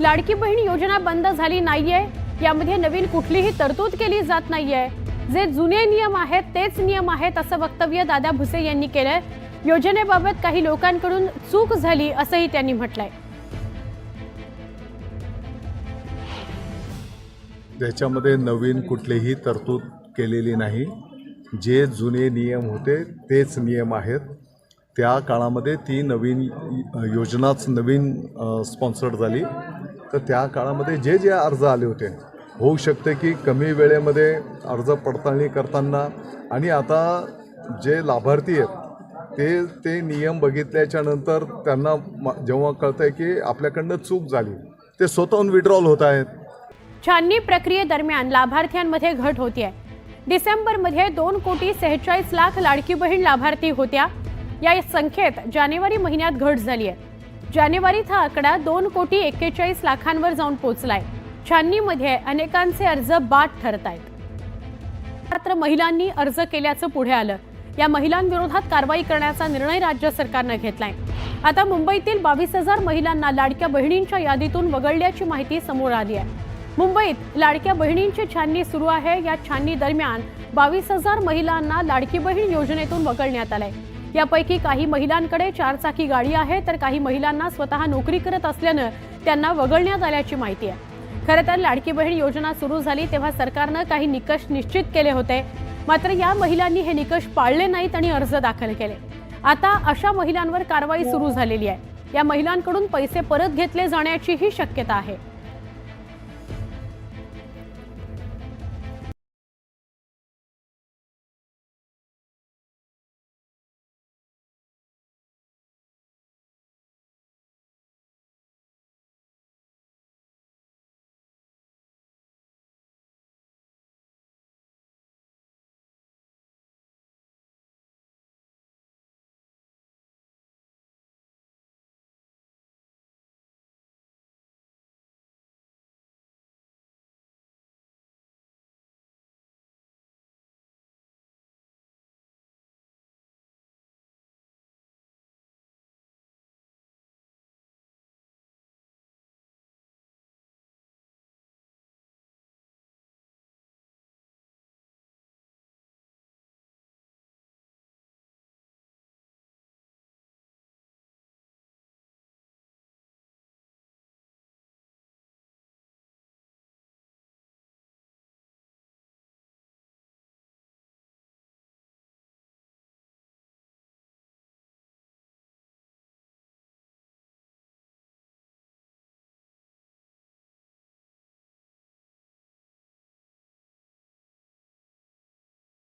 लाडकी बहीण योजना बंद झाली नाहीये. यामध्ये नवीन कुठलीही तरतूद केली जात नाहीये. जे जुने नियम आहेत तेच नियम आहेत असं वक्तव्य दादा भुसे यांनी केलंय. योजनेबाबत काही लोकांकडून चूक झाली असंही त्यांनी म्हटलंय. त्याच्यामध्ये नवीन कुठलीही तरतूद केलेली नाही. जे जुने नियम होते तेच नियम आहेत. त्या काळामध्ये ती नवीन योजनाच नवीन स्पॉन्सर्ड झाली. तर त्या काळामध्ये जे जे अर्ज आले होते होऊ शकते की कमी वेळेमध्ये अर्ज पडताळणी करताना आणि आता जे लाभार्थी आहेत ते ते नियम बघितल्याच्या नंतर त्यांना म- जेव्हा कळतं आहे की आपल्याकडनं चूक झाली ते स्वतःहून विड्रॉल होत आहेत. छाननी प्रक्रियेदरम्यान लाभार्थ्यांमध्ये घट होतीये. डिसेंबरमध्ये दोन कोटी सेहेचाळीस लाख लाडकी बहीण लाभार्थी होत्या. या संख्येत जानेवारी महिन्यात घट झाली आहे जानेवारीत हा आकडा दोन कोटी एक्केचाळीस लाखांवर जाऊन पोहोचलाय छाननीमध्ये अनेकांचे अर्ज बाद ठरत आहेत मात्र महिलांनी अर्ज केल्याचं पुढे आलं. या महिलांविरोधात कारवाई करण्याचा निर्णय राज्य सरकारनं घेतलाय. आता मुंबईतील बावीस हजार महिलांना लाडक्या बहिणींच्या यादीतून वगळल्याची माहिती समोर आली आहे. मुंबईत लाडक्या बहिणींची छाननी सुरू आहे. या छाननी दरम्यान बावीस हजार महिलांना लाडकी बहीण योजनेतून वगळण्यात आलंय. यापैकी काही महिलांकडे चारचाकी गाडी आहे तर काही महिलांना स्वतः नोकरी करत असल्यानं त्यांना वगळण्यात आल्याची माहिती आहे. खरं तर लाडकी बहीण योजना सुरू झाली तेव्हा सरकारनं काही निकष निश्चित केले होते. मात्र या महिलांनी हे निकष पाळले नाहीत आणि अर्ज दाखल केले. आता अशा महिलांवर कारवाई सुरू झालेली आहे. या महिलांकडून पैसे परत घेतले जाण्याचीही शक्यता आहे.